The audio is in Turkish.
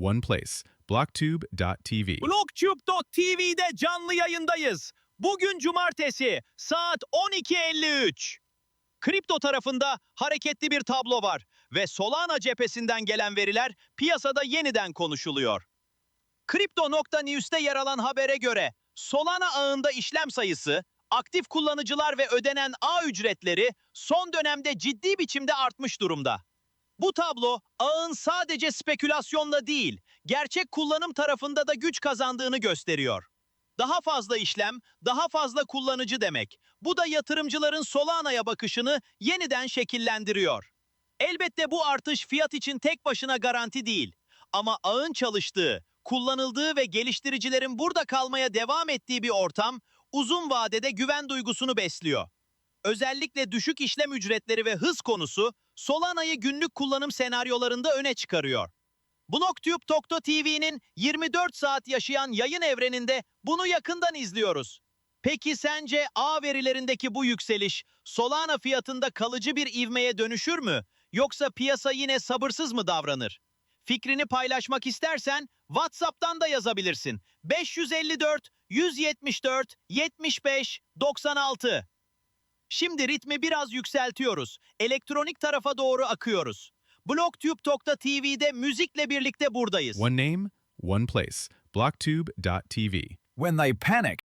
one place. Blocktube.tv. Blogtube.tv'de canlı yayındayız. Bugün cumartesi saat 12.53. Kripto tarafında hareketli bir tablo var ve Solana cephesinden gelen veriler piyasada yeniden konuşuluyor. Crypto.news'te yer alan habere göre Solana ağında işlem sayısı, aktif kullanıcılar ve ödenen ağ ücretleri son dönemde ciddi biçimde artmış durumda. Bu tablo ağın sadece spekülasyonla değil, gerçek kullanım tarafında da güç kazandığını gösteriyor. Daha fazla işlem, daha fazla kullanıcı demek. Bu da yatırımcıların Solana'ya bakışını yeniden şekillendiriyor. Elbette bu artış fiyat için tek başına garanti değil. Ama ağın çalıştığı, kullanıldığı ve geliştiricilerin burada kalmaya devam ettiği bir ortam uzun vadede güven duygusunu besliyor. Özellikle düşük işlem ücretleri ve hız konusu Solana'yı günlük kullanım senaryolarında öne çıkarıyor. Blogtube.tv'nin 24 saat yaşayan yayın evreninde bunu yakından izliyoruz. Peki sence ağ verilerindeki bu yükseliş Solana fiyatında kalıcı bir ivmeye dönüşür mü? Yoksa piyasa yine sabırsız mı davranır? Fikrini paylaşmak istersen WhatsApp'tan da yazabilirsin. 554 174 75 96 Şimdi ritmi biraz yükseltiyoruz. Elektronik tarafa doğru akıyoruz. Blogtube.tv'de müzikle birlikte buradayız. One name, one place. Blocktube.tv. When they panic,